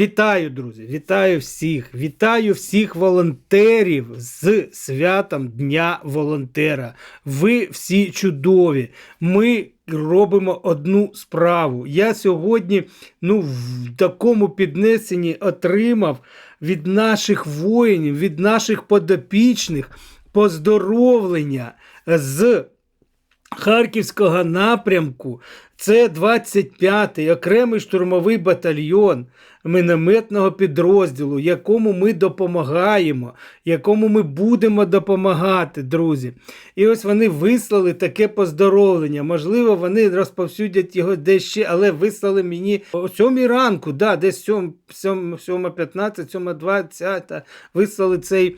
Вітаю, друзі! Вітаю всіх! Вітаю всіх волонтерів з святом Дня волонтера. Ви всі чудові. Ми робимо одну справу. Я сьогодні ну, в такому піднесенні отримав від наших воїнів, від наших подопічних поздоровлення з Харківського напрямку. Це 25-й окремий штурмовий батальйон мінометного підрозділу, якому ми допомагаємо, якому ми будемо допомагати, друзі. І ось вони вислали таке поздоровлення. Можливо, вони розповсюдять його десь ще, але вислали мені о 7 ранку, да, десь 7.15, 7.20, вислали цей.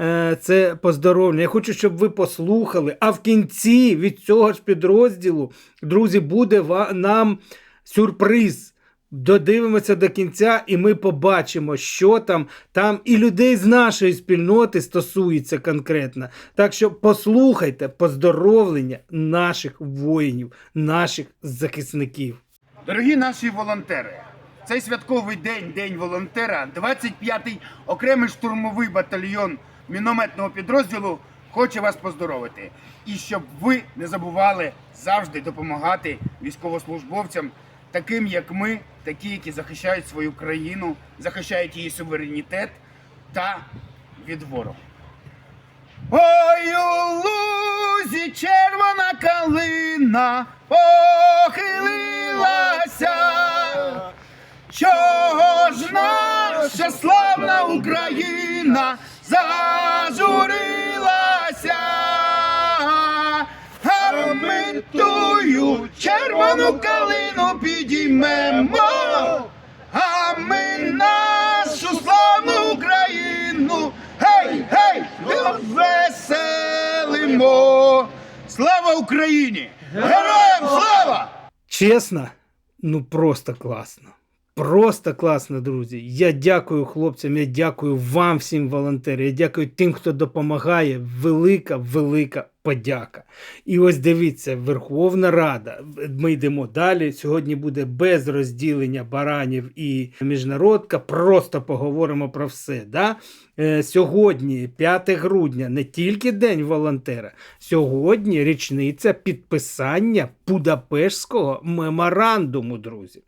Е, Це поздоровлення. Я хочу, щоб ви послухали. А в кінці від цього ж підрозділу, друзі, буде нам сюрприз. Додивимося до кінця, і ми побачимо, що там. Там і людей з нашої спільноти стосується конкретно. Так що послухайте поздоровлення наших воїнів, наших захисників. Дорогі наші волонтери, цей святковий день, День волонтера, 25-й окремий штурмовий батальйон мінометного підрозділу хоче вас поздоровити. І щоб ви не забували завжди допомагати військовослужбовцям, таким як ми, такі, які захищають свою країну, захищають її суверенітет та від ворога. Ой, у лузі червона калина похилилася. Чого ж наша славна Україна зажурилася? Ми червону калину підіймемо, а ми нашу славну Україну, гей, гей, веселимо. Слава Україні! Героям слава! Чесно, ну просто класно. Просто класно, друзі. Я дякую хлопцям, я дякую вам, всім волонтерам, я дякую тим, хто допомагає. Велика, велика подяка. І ось дивіться, Верховна Рада. Ми йдемо далі. Сьогодні буде без розділення баранів і міжнародка. Просто поговоримо про все. Да? Е, Сьогодні, 5 грудня, не тільки День волонтера, сьогодні річниця підписання Будапештського меморандуму, друзі.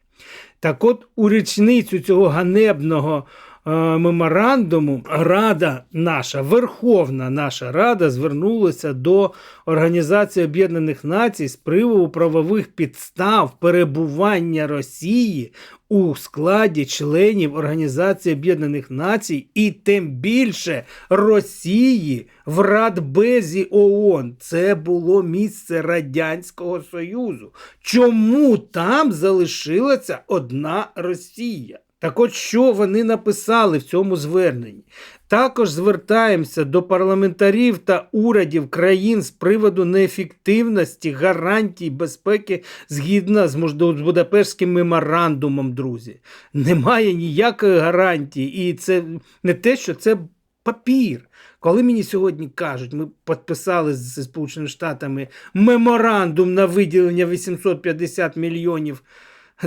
Так от у річницю цього ганебного меморандуму Рада наша, Верховна наша Рада звернулася до Організації Об'єднаних Націй з приводу правових підстав перебування Росії у складі членів Організації Об'єднаних Націй і тим більше Росії в Радбезі ООН. Це було місце Радянського Союзу. Чому там залишилася одна Росія? Так от що вони написали в цьому зверненні? Також звертаємося до парламентарів та урядів країн з приводу неефективності гарантій безпеки згідно з Будапештським меморандумом, друзі. Немає ніякої гарантії. І це не те, що це папір. Коли мені сьогодні кажуть, ми підписали з Сполученими Штатами меморандум на виділення 850 мільйонів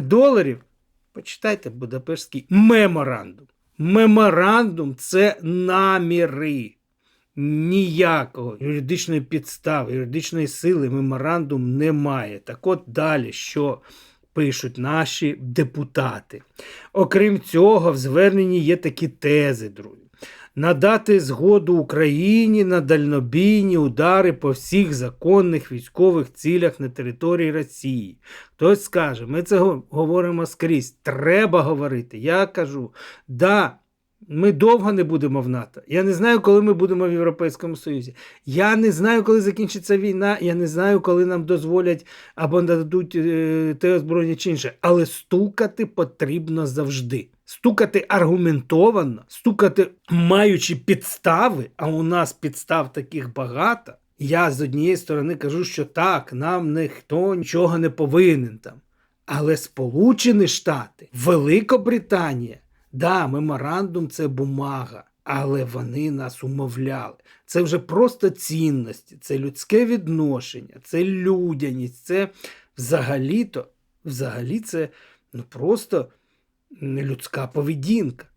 доларів, почитайте Будапештський меморандум. Меморандум це наміри. Ніякого юридичної підстави, юридичної сили меморандум немає. Так от далі, що пишуть наші депутати. Окрім цього, в зверненні є такі тези, друзі. Надати згоду Україні на дальнобійні удари по всіх законних військових цілях на території Росії. Хтось скаже, ми це го- говоримо скрізь. Треба говорити. Я кажу, да, ми довго не будемо в НАТО. Я не знаю, коли ми будемо в Європейському Союзі. Я не знаю, коли закінчиться війна. Я не знаю, коли нам дозволять або нададуть е, те озброєння чи інше. Але стукати потрібно завжди. Стукати аргументовано, стукати маючи підстави, а у нас підстав таких багато. Я з однієї сторони кажу, що так, нам ніхто нічого не повинен там. Але Сполучені Штати, Великобританія, да, меморандум це бумага, але вони нас умовляли. Це вже просто цінності, це людське відношення, це людяність, це взагалі-то, взагалі це ну просто нелюдська поведінка.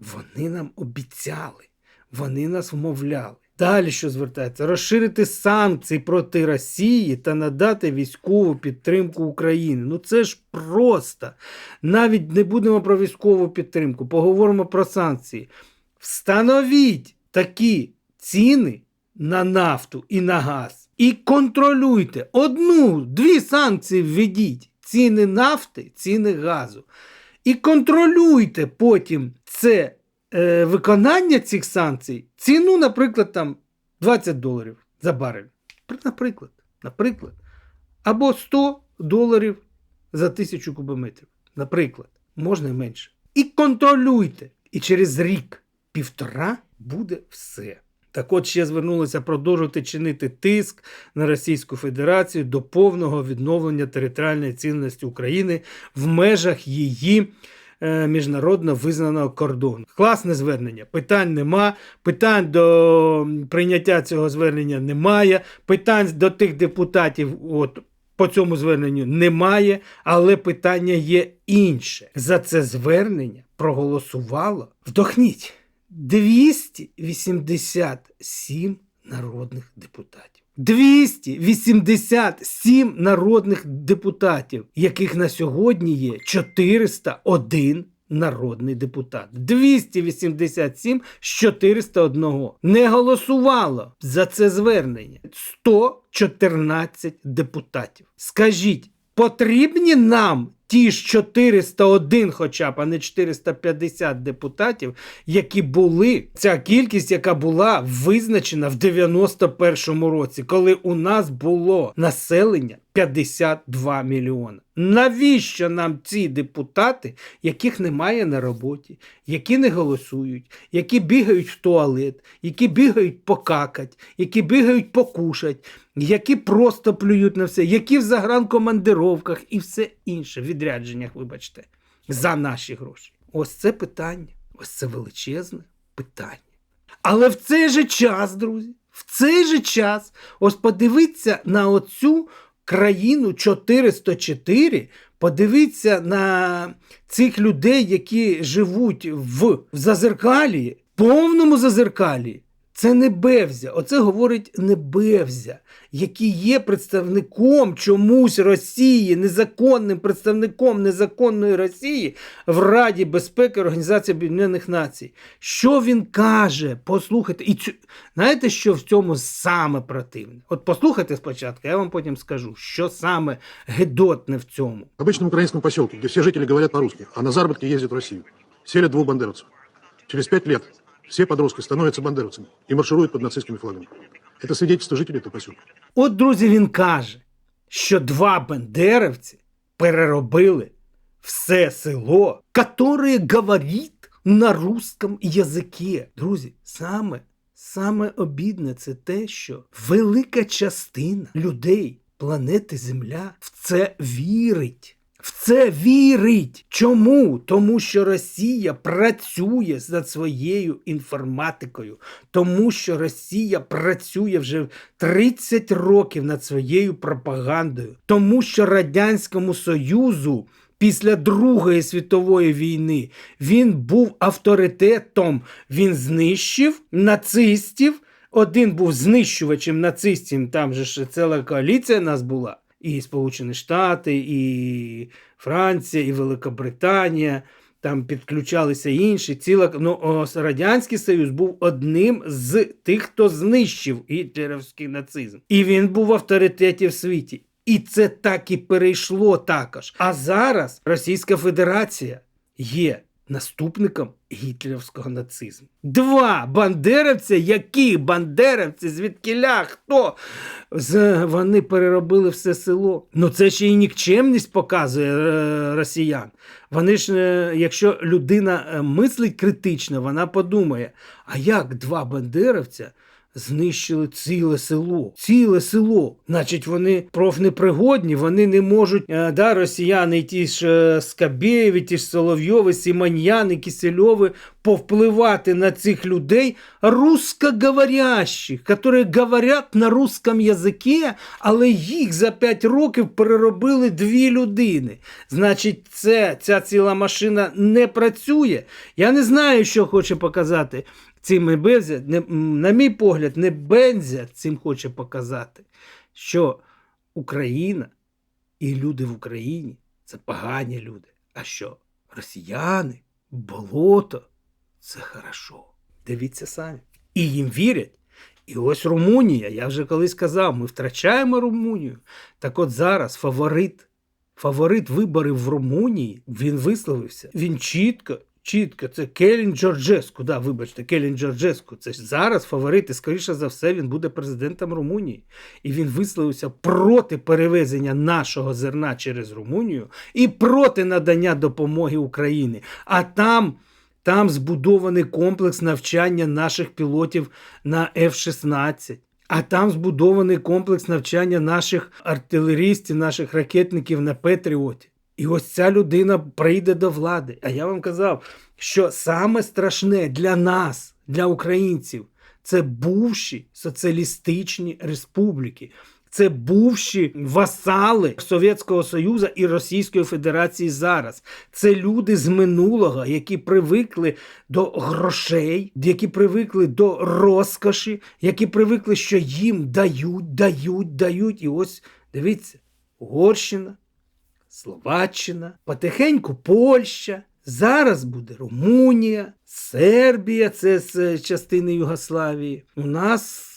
Вони нам обіцяли, вони нас вмовляли. Далі що звертається? Розширити санкції проти Росії та надати військову підтримку Україні. Ну це ж просто. Навіть не будемо про військову підтримку, поговоримо про санкції. Встановіть такі ціни на нафту і на газ. І контролюйте одну, дві санкції введіть: ціни нафти, ціни газу. І контролюйте потім це е, виконання цих санкцій, ціну, наприклад, там 20 доларів за барель. Наприклад, наприклад. Або 100 доларів за тисячу кубометрів. Наприклад, можна менше. І контролюйте. І через рік, півтора буде все. Так от ще звернулося продовжувати чинити тиск на Російську Федерацію до повного відновлення територіальної цінності України в межах її міжнародно визнаного кордону. Класне звернення. Питань нема. Питань до прийняття цього звернення немає. Питань до тих депутатів. От по цьому зверненню немає, але питання є інше. За це звернення проголосувало. Вдохніть 287 народних депутатів. 287 народних депутатів, яких на сьогодні є 401 народний депутат. 287 з 401 не голосувало за це звернення. 114 депутатів. Скажіть, потрібні нам ті ж 401 хоча б, а не 450 депутатів, які були, ця кількість, яка була визначена в 91-му році, коли у нас було населення 52 мільйони. Навіщо нам ці депутати, яких немає на роботі, які не голосують, які бігають в туалет, які бігають покакать, які бігають покушать, які просто плюють на все, які в загранкомандировках і все інше, в відрядженнях, вибачте, за наші гроші? Ось це питання, ось це величезне питання. Але в цей же час, друзі, в цей же час, ось подивіться на оцю країну 404, подивіться на цих людей, які живуть в, зазеркалі, повному зазеркалі. Це не Бевзя, оце говорить не Бевзя, який є представником чомусь Росії, незаконним представником незаконної Росії в Раді безпеки Організації Об'єднаних Націй. Що він каже? Послухайте, і цю... знаєте, що в цьому саме противне? От послухайте спочатку, я вам потім скажу, що саме гедотне в цьому. В обычном украинском поселке, где все жители говорят по-русски, а на заработки ездят в Россию, селят двух бандеровцев. Через пять лет все подростки становятся бандеровцами и маршируют под нацистскими флагами. Это свидетельство жителей этого поселка. От, друзі, він каже, що два бандерівці переробили все село, которое говорить на русском язикі. Друзі, саме, саме обідне це те, що велика частина людей планети Земля в це вірить. В це вірить. Чому? Тому що Росія працює над своєю інформатикою, тому що Росія працює вже 30 років над своєю пропагандою, тому що Радянському Союзу після Другої світової війни він був авторитетом, він знищив нацистів. Один був знищувачем нацистів, там же ж ціла коаліція нас була. І Сполучені Штати, і Франція, і Великобританія. Там підключалися інші. Ціла ну, Радянський Союз був одним з тих, хто знищив гітлерівський нацизм. І він був в авторитеті в світі. І це так і перейшло також. А зараз Російська Федерація є наступником гітлерівського нацизму. Два бандерівця, які бандеровці, звідкіля, хто? Вони переробили все село. Ну це ще й нікчемність показує е, росіян. Вони ж, е, якщо людина е, мислить критично, вона подумає: а як два бандерівця знищили ціле село. Ціле село. Значить, вони профнепригодні, вони не можуть, е, да, росіяни, ті ж е, Скабєєві, ті ж Соловйови, Сіманьяни, Кисельови, повпливати на цих людей русскоговорящих, які говорять на русском язикі, але їх за 5 років переробили дві людини. Значить, це, ця ціла машина не працює. Я не знаю, що хоче показати цим Бензя. Не, на мій погляд, не Бензя цим хоче показати, що Україна і люди в Україні це погані люди. А що росіяни, болото це хорошо. Дивіться самі. І їм вірять. І ось Румунія, я вже колись казав, ми втрачаємо Румунію. Так от зараз фаворит, фаворит виборів в Румунії, він висловився. Він чітко, чітко, це Келін Джорджеску. Да, вибачте, Келін Джорджеску. Це ж зараз фаворит, і скоріше за все, він буде президентом Румунії. І він висловився проти перевезення нашого зерна через Румунію і проти надання допомоги Україні. А там. Там збудований комплекс навчання наших пілотів на F-16. А там збудований комплекс навчання наших артилерістів, наших ракетників на Петріоті. І ось ця людина прийде до влади. А я вам казав, що саме страшне для нас, для українців, це бувші соціалістичні республіки. Це бувші васали Совєтського Союзу і Російської Федерації зараз. Це люди з минулого, які привикли до грошей, які привикли до розкоші, які привикли, що їм дають, дають, дають. І ось дивіться, Угорщина, Словаччина, потихеньку Польща. Зараз буде Румунія, Сербія, це з частини Югославії. У нас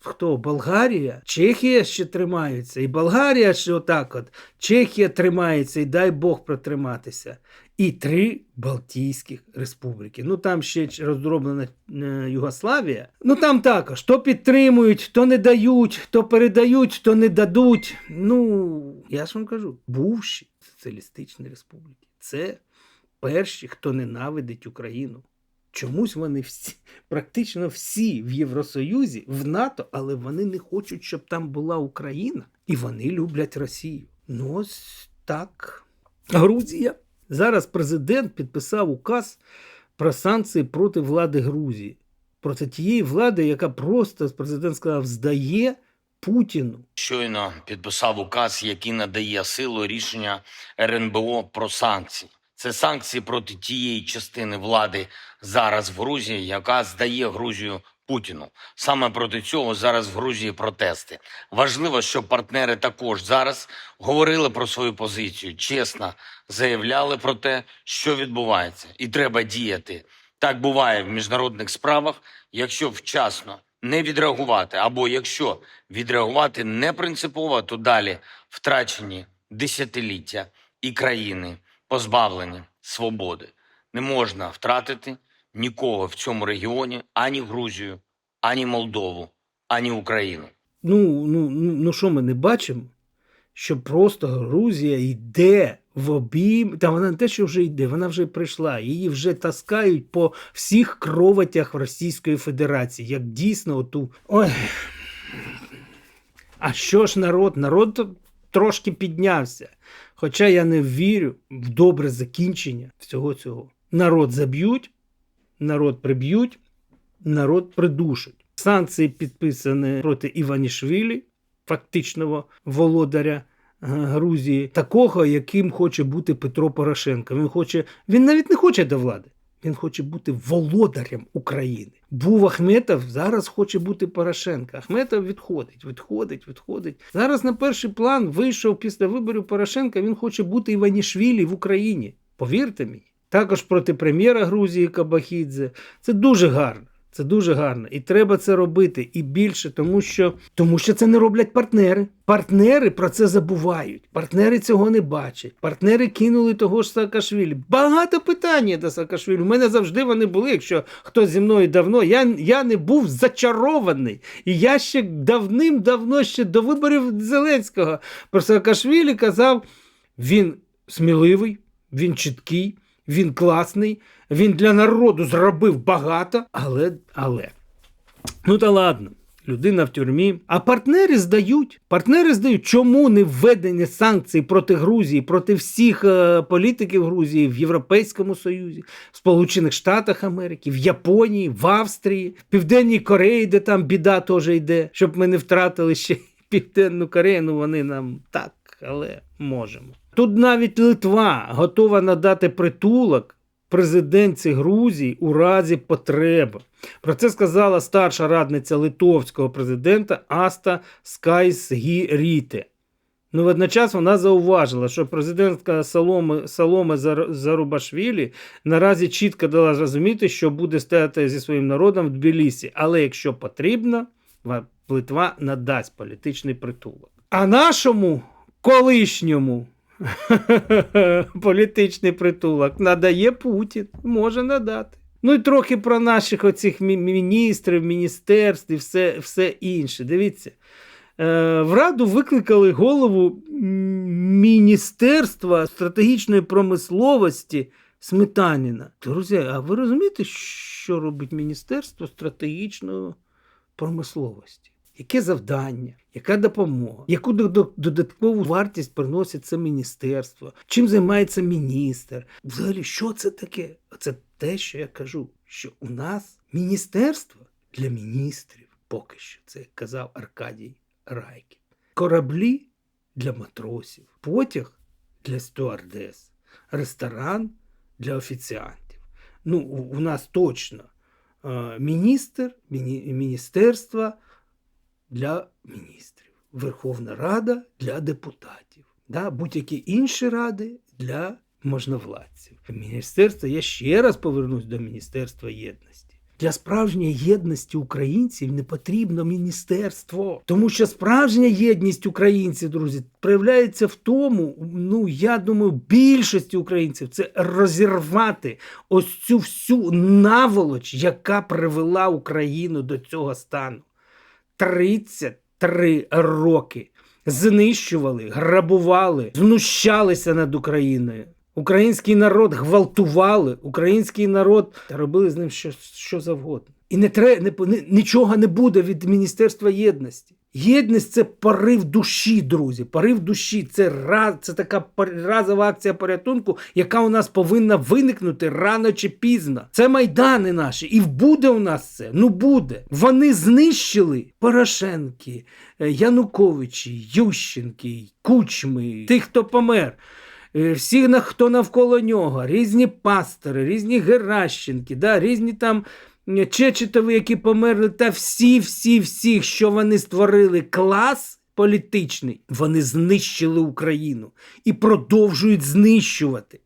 хто? Болгарія? Чехія ще тримається. І Болгарія ще отак от. Чехія тримається, і дай Бог протриматися. І три Балтійських республіки. Ну там ще роздроблена е, Югославія. Ну там також то підтримують, то не дають, то передають, то не дадуть. Ну, я ж вам кажу, бувші соціалістичні республіки. Це перші, хто ненавидить Україну. Чомусь вони всі, практично всі в Євросоюзі, в НАТО, але вони не хочуть, щоб там була Україна. І вони люблять Росію. Ну, ось так. Грузія. Зараз президент підписав указ про санкції проти влади Грузії. Проти тієї влади, яка просто, президент сказав, здає Путіну. щойно підписав указ, який надає силу рішення РНБО про санкції. Це санкції проти тієї частини влади зараз в Грузії, яка здає Грузію Путіну. Саме проти цього зараз в Грузії протести. Важливо, щоб партнери також зараз говорили про свою позицію, чесно заявляли про те, що відбувається, і треба діяти. Так буває в міжнародних справах, якщо вчасно не відреагувати, або якщо відреагувати не принципово, то далі втрачені десятиліття і країни позбавлені свободи. Не можна втратити нікого в цьому регіоні ані Грузію, ані Молдову, ані Україну. Ну, ну, ну, ну що ми не бачимо? Що просто Грузія йде в обійм. Та вона не те, що вже йде, вона вже прийшла. Її вже таскають по всіх кровотях Російської Федерації. Як дійсно оту. Ой. А що ж народ? Народ трошки піднявся. Хоча я не вірю в добре закінчення всього цього. Народ заб'ють, народ приб'ють, народ придушать. Санкції підписані проти Іванішвілі, фактичного володаря е, Грузії, такого, яким хоче бути Петро Порошенко. Він хоче, він навіть не хоче до влади. Він хоче бути володарем України. Був Ахметов, зараз хоче бути Порошенко. Ахметов відходить, відходить, відходить. Зараз на перший план вийшов після виборів Порошенка. Він хоче бути Іванішвілі в Україні. Повірте мені. Також проти прем'єра Грузії Кабахідзе. Це дуже гарно. Це дуже гарно. І треба це робити. І більше, тому що, тому що це не роблять партнери. Партнери про це забувають. Партнери цього не бачать. Партнери кинули того ж Саакашвілі. Багато питань до Саакашвілі. У мене завжди вони були. Якщо хтось зі мною давно, я, я не був зачарований. І я ще давним-давно, ще до виборів Зеленського про Саакашвілі казав: він сміливий, він чіткий. Він класний, він для народу зробив багато, але. але. Ну та ладно. людина в тюрмі. А партнери здають. Партнери здають, чому не введені санкції проти Грузії, проти всіх е, політиків Грузії в Європейському Союзі, в Сполучених Штатах Америки, в Японії, в Австрії, в Південній Кореї, де там біда теж йде, щоб ми не втратили ще Південну Корею. Ну вони нам так, але можемо. Тут навіть Литва готова надати притулок президентці Грузії у разі потреби. Про це сказала старша радниця литовського президента Аста Скайсгіріте. Ну, водночас вона зауважила, що президентка Соломи, Соломи Зарубашвілі наразі чітко дала зрозуміти, що буде стояти зі своїм народом в Тбілісі, але якщо потрібно, Литва надасть політичний притулок. А нашому колишньому політичний притулок надає Путін, може надати. Ну і трохи про наших оцих міністрів, міністерств і все, все інше. Дивіться. Е, В Раду викликали голову Міністерства стратегічної промисловості Сметаніна. Друзі, а ви розумієте, що робить Міністерство стратегічної промисловості? Яке завдання, яка допомога, яку до- до- додаткову вартість приносить це міністерство? Чим займається міністр? Взагалі, що це таке? Це те, що я кажу, що у нас міністерство для міністрів поки що, це казав Аркадій Райкін. Кораблі для матросів, потяг для стюардес, ресторан для офіціантів. Ну, у нас точно е, міністр, міні, міністерство для міністрів, Верховна Рада для депутатів, да? будь-які інші ради для можновладців. Міністерство, я ще раз повернусь до Міністерства єдності. Для справжньої єдності українців не потрібно міністерство, тому що справжня єдність українців, друзі, проявляється в тому, ну я думаю, більшості українців це розірвати ось цю всю наволоч, яка привела Україну до цього стану. 33 роки знищували, грабували, знущалися над Україною. Український народ гвалтували, український народ робили з ним що, що завгодно. І не треба не, нічого не буде від Міністерства єдності. Єдність це порив душі, друзі. Порив душі. Це, раз, це така разова акція порятунку, яка у нас повинна виникнути рано чи пізно. Це майдани наші. І буде у нас це. Ну буде. Вони знищили Порошенки, е, Януковичі, Ющенки, Кучми, тих, хто помер. Е, Всі, хто навколо нього, різні пастори, різні Геращенки, да, різні там Чечетови, які померли, та всі, всі, всі, що вони створили клас політичний, вони знищили Україну і продовжують знищувати.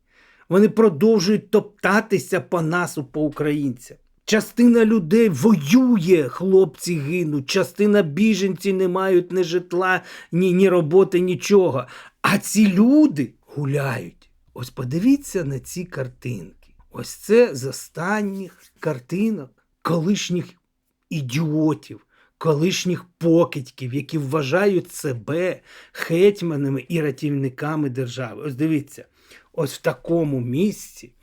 Вони продовжують топтатися по нас, по українцям. Частина людей воює, хлопці гинуть, частина біженців не мають ні житла, ні, ні роботи, нічого. А ці люди гуляють. Ось подивіться на ці картинки. Ось це з останніх картинок колишніх ідіотів, колишніх покидьків, які вважають себе гетьманами і рятівниками держави. Ось дивіться, ось в такому місці.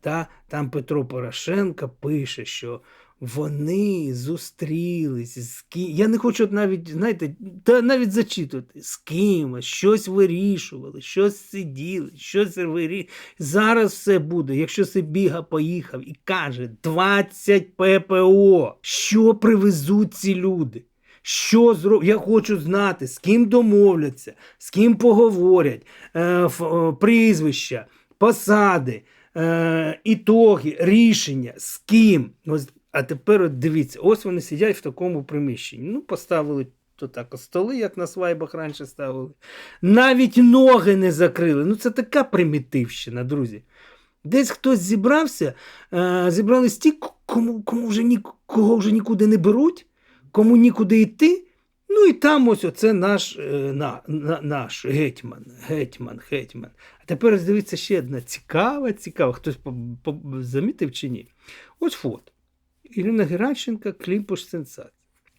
Та, там Петро Порошенко пише, що вони зустрілись з ким. Я не хочу навіть, знаєте, та навіть зачитувати з кимось, щось вирішували, щось сиділи, щось вирішували. Зараз все буде. Якщо Сибіга поїхав і каже 20 ППО, що привезуть ці люди? Що зроб... Я хочу знати, з ким домовляться, з ким поговорять, е, ф- е, прізвища, посади, е, ітоги, рішення, з ким. Ось, а тепер дивіться, ось вони сидять в такому приміщенні. Ну, поставили то так столи, як на свайбах раніше ставили. Навіть ноги не закрили. Ну, це така примітивщина, друзі. Десь хтось зібрався, е, зібрались ті, кому, кому вже ні, кого вже нікуди не беруть, кому нікуди йти. Ну і там ось оце наш, е, на, на, наш гетьман, гетьман, гетьман. А тепер дивіться ще одна цікава, цікава. Хтось замітив чи ні? Ось фото. Ірина Геращенка, Клімпуш сенсація.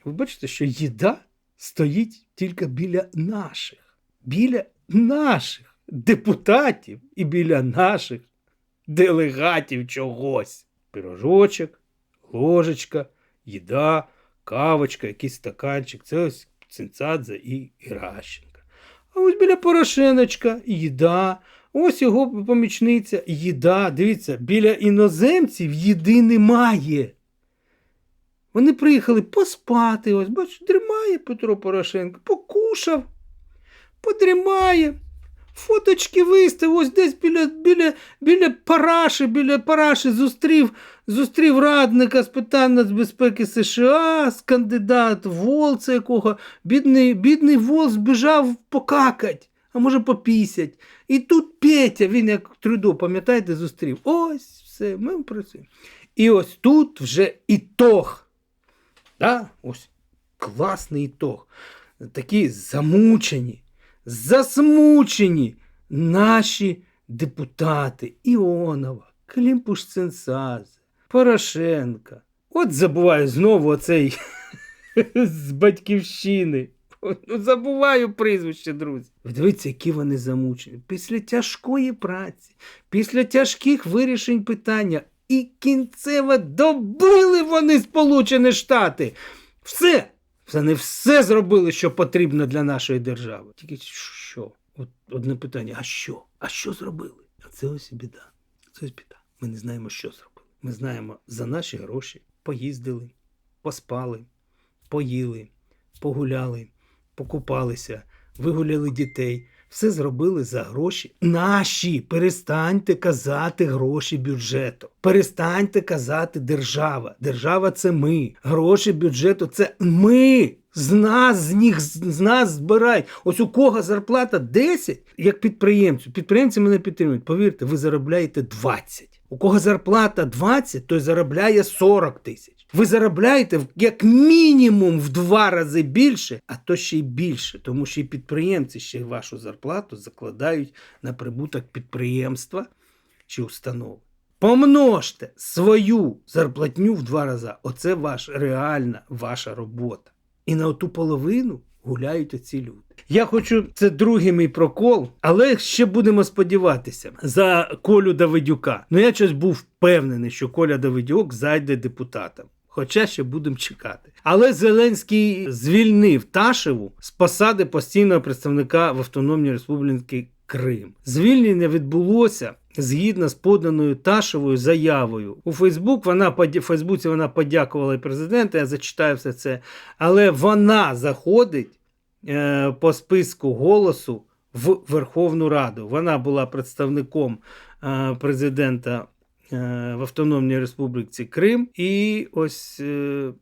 Ви бачите, що їда стоїть тільки біля наших, біля наших депутатів і біля наших делегатів чогось. Пирожочок, ложечка, їда, кавочка, якийсь стаканчик. Це ось Цинцадзе і Геращенка. А ось біля Порошеночка їда. Ось його помічниця, їда. Дивіться, біля іноземців їди немає. Вони приїхали поспати. Ось, бач, дрімає Петро Порошенко, покушав, подрімає. Фоточки виставив, ось десь біля, біля, біля параші, біля параші зустрів, зустрів радника з питань нацбезпеки США, з кандидат Волца якого. Бідний, бідний Вол збіжав покакать, а може попісять. І тут Петя, він як Трюдо, пам'ятаєте, зустрів. Ось все, ми працюємо. І ось тут вже ітог. Да? Ось класний ітог. Такі замучені, засмучені наші депутати Іонова, Клімпуш-Цинцадзе, Порошенка. От забуваю знову оцей з батьківщини. Ну, забуваю прізвище, друзі. Дивіться, які вони замучені. Після тяжкої праці, після тяжких вирішень питання. І кінцево добили вони Сполучені Штати. Все. Вони все зробили, що потрібно для нашої держави. Тільки що? От одне питання: а що? А що зробили? А це ось і біда. Це ось біда. Ми не знаємо, що зробили. Ми знаємо за наші гроші поїздили, поспали, поїли, погуляли, покупалися, вигуляли дітей. Все зробили за гроші наші. Перестаньте казати гроші бюджету. Перестаньте казати держава. Держава це ми. Гроші бюджету це ми. З нас, з них, з нас збирають. Ось у кого зарплата 10, як підприємцю. Підприємці мене підтримують. Повірте, ви заробляєте 20. У кого зарплата 20, той заробляє 40 тисяч. Ви заробляєте як мінімум в два рази більше, а то ще й більше, тому що і підприємці ще вашу зарплату закладають на прибуток підприємства чи установи. Помножте свою зарплатню в два рази. Оце ваш реальна ваша робота. І на оту половину гуляють оці люди. Я хочу, це другий мій прокол, але ще будемо сподіватися за Колю Давидюка. Ну я щось був впевнений, що Коля Давидюк зайде депутатом. Хоча ще будемо чекати. Але Зеленський звільнив Ташеву з посади постійного представника в Автономній Республіці Крим. Звільнення відбулося згідно з поданою Ташевою заявою. У Фейсбук вона Фейсбуці вона подякувала президенту, я зачитаю все це. Але вона заходить е, по списку голосу в Верховну Раду. Вона була представником е, президента в Автономній Республіці Крим, і ось е,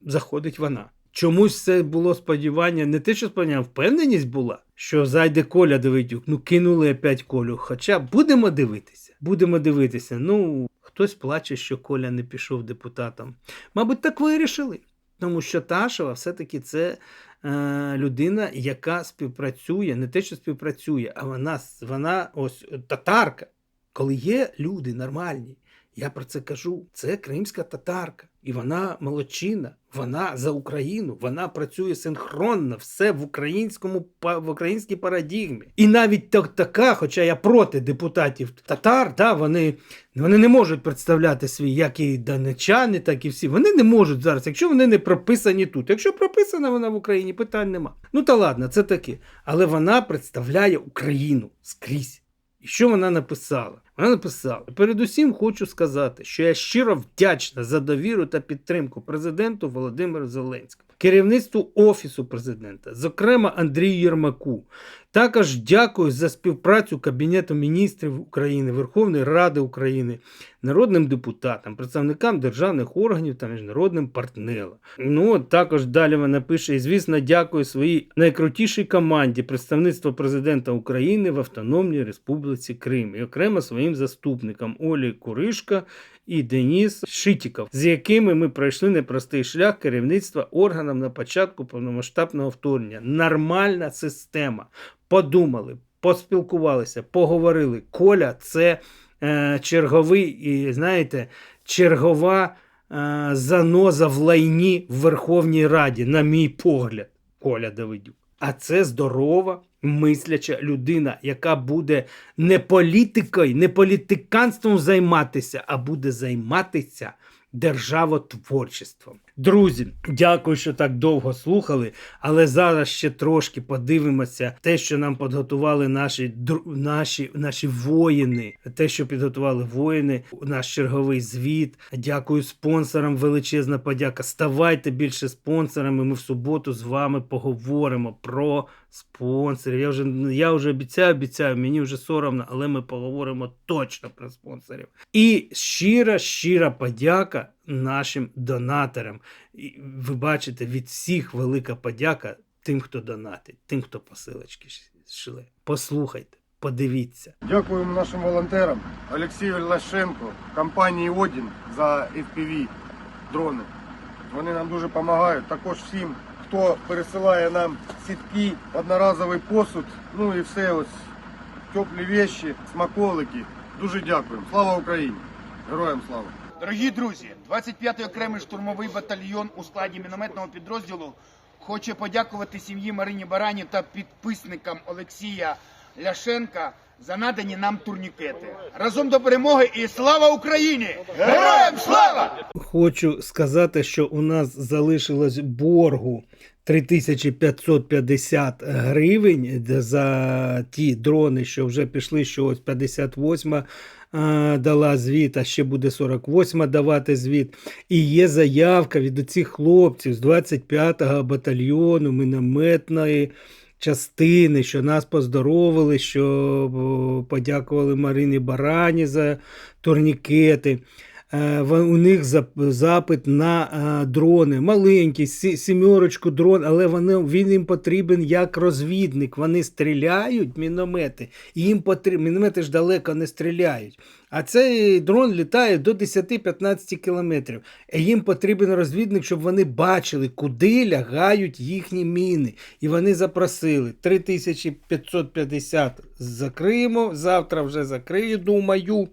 заходить вона. Чомусь це було сподівання, не те, що сподівання, впевненість була, що зайде Коля Давидюк. Ну, кинули опять Колю. Хоча будемо дивитися. Будемо дивитися. Ну, хтось плаче, що Коля не пішов депутатом. Мабуть, так вирішили. Тому що Ташева все-таки це е, людина, яка співпрацює, не те, що співпрацює, а вона, вона ось татарка. Коли є люди нормальні, я про це кажу. Це кримська татарка. І вона молодчина, вона за Україну, вона працює синхронно, все в українському в українській парадігмі. І навіть так, така, хоча я проти депутатів татар, да, вони, вони не можуть представляти свій, як і донечани, так і всі. Вони не можуть зараз, якщо вони не прописані тут. Якщо прописана вона в Україні, питань нема. Ну та ладно, це таке. Але вона представляє Україну скрізь. Що вона написала? Вона написала: передусім хочу сказати, що я щиро вдячна за довіру та підтримку президенту Володимиру Зеленському, керівництву Офісу президента, зокрема Андрію Єрмаку. Також дякую за співпрацю Кабінету міністрів України, Верховної Ради України, народним депутатам, представникам державних органів та міжнародним партнерам. Ну також далі вона пише: і звісно, дякую своїй найкрутішій команді представництва президента України в Автономній Республіці Крим і окремо своїм заступникам Олі Куришка і Деніс Шитіков, з якими ми пройшли непростий шлях керівництва органам на початку повномасштабного вторгнення. Нормальна система. Подумали, поспілкувалися, поговорили. Коля це е, черговий, і знаєте, чергова е, заноза в лайні в Верховній Раді, на мій погляд, Коля Давидюк. А це здорова, мисляча людина, яка буде не політикою, не політиканством займатися, а буде займатися державотворчеством. Друзі, дякую, що так довго слухали. Але зараз ще трошки подивимося те, що нам підготували наші наші, наші воїни. Те, що підготували воїни, наш черговий звіт. Дякую спонсорам. Величезна подяка. Ставайте більше спонсорами. Ми в суботу з вами поговоримо про спонсорів. Я вже я вже обіцяю, обіцяю, мені вже соромно, але ми поговоримо точно про спонсорів. І щира, щира подяка нашим донаторам. І ви бачите, від всіх велика подяка тим, хто донатить, тим, хто посилочки ш- Послухайте, подивіться. Дякуємо нашим волонтерам Олексію Ляшенко, компанії Одін за FPV дрони. Вони нам дуже допомагають. Також всім, хто пересилає нам сітки, одноразовий посуд, ну і все ось теплі вещі, смаколики. Дуже дякуємо. Слава Україні! Героям слава! Дорогі друзі, 25-й окремий штурмовий батальйон у складі мінометного підрозділу хоче подякувати сім'ї Марині Барані та підписникам Олексія Ляшенка за надані нам турнікети. Разом до перемоги і слава Україні! Героям слава! Хочу сказати, що у нас залишилось боргу 3550 гривень за ті дрони, що вже пішли, що ось 58 е, дала звіт, а ще буде 48-ма давати звіт. І є заявка від цих хлопців з 25-го батальйону мінометної частини, що нас поздоровили, що подякували Марині Барані за турнікети. Е, У них запит на е, дрони, маленький, сімерочку дрон, але вони, він їм потрібен як розвідник. Вони стріляють міномети, їм потрібно. Міномети ж далеко не стріляють. А цей дрон літає до 10-15 кілометрів. І їм потрібен розвідник, щоб вони бачили, куди лягають їхні міни. І вони запросили 3550 закриємо. Завтра вже закрию, думаю.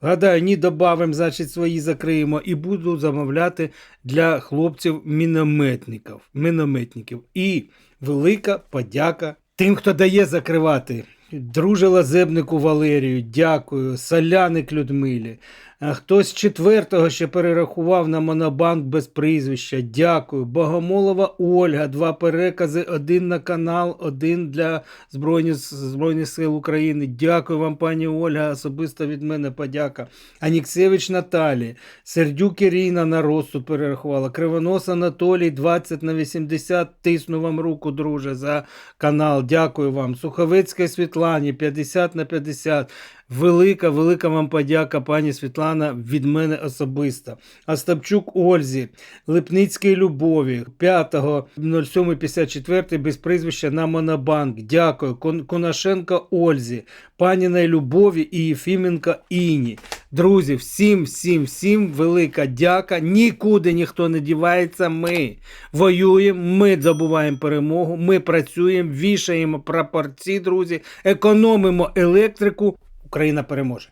Гадаю, ні добавимо, значить, свої закриємо і буду замовляти для хлопців мінометників. мінометників. І велика подяка тим, хто дає закривати. Друже Лазебнику Валерію, дякую. Соляник Людмилі. А Хтось четвертого ще перерахував на Монобанк без прізвища. Дякую. Богомолова Ольга. Два перекази. Один на канал, один для Збройних, Збройних сил України. Дякую вам, пані Ольга. Особисто від мене подяка. Аніксевич Наталі. Сердюк Ірина на розсуд перерахувала. Кривонос Анатолій 20 на 80. Тисну вам руку, друже, за канал. Дякую вам. Суховецькій Світлані 50 на 50. Велика, велика вам подяка, пані Світлана, від мене особисто. Остапчук Ользі, Липницькій Любові, 5.07.54 без прізвища на Монобанк. Дякую. Кон- Конашенко Ользі, паніна Любові і Єфіменко Іні. Друзі, всім, всім, всім велика дяка. Нікуди ніхто не дівається. Ми воюємо, ми здобуваємо перемогу, ми працюємо, вішаємо прапорці, друзі, економимо електрику. Україна переможе.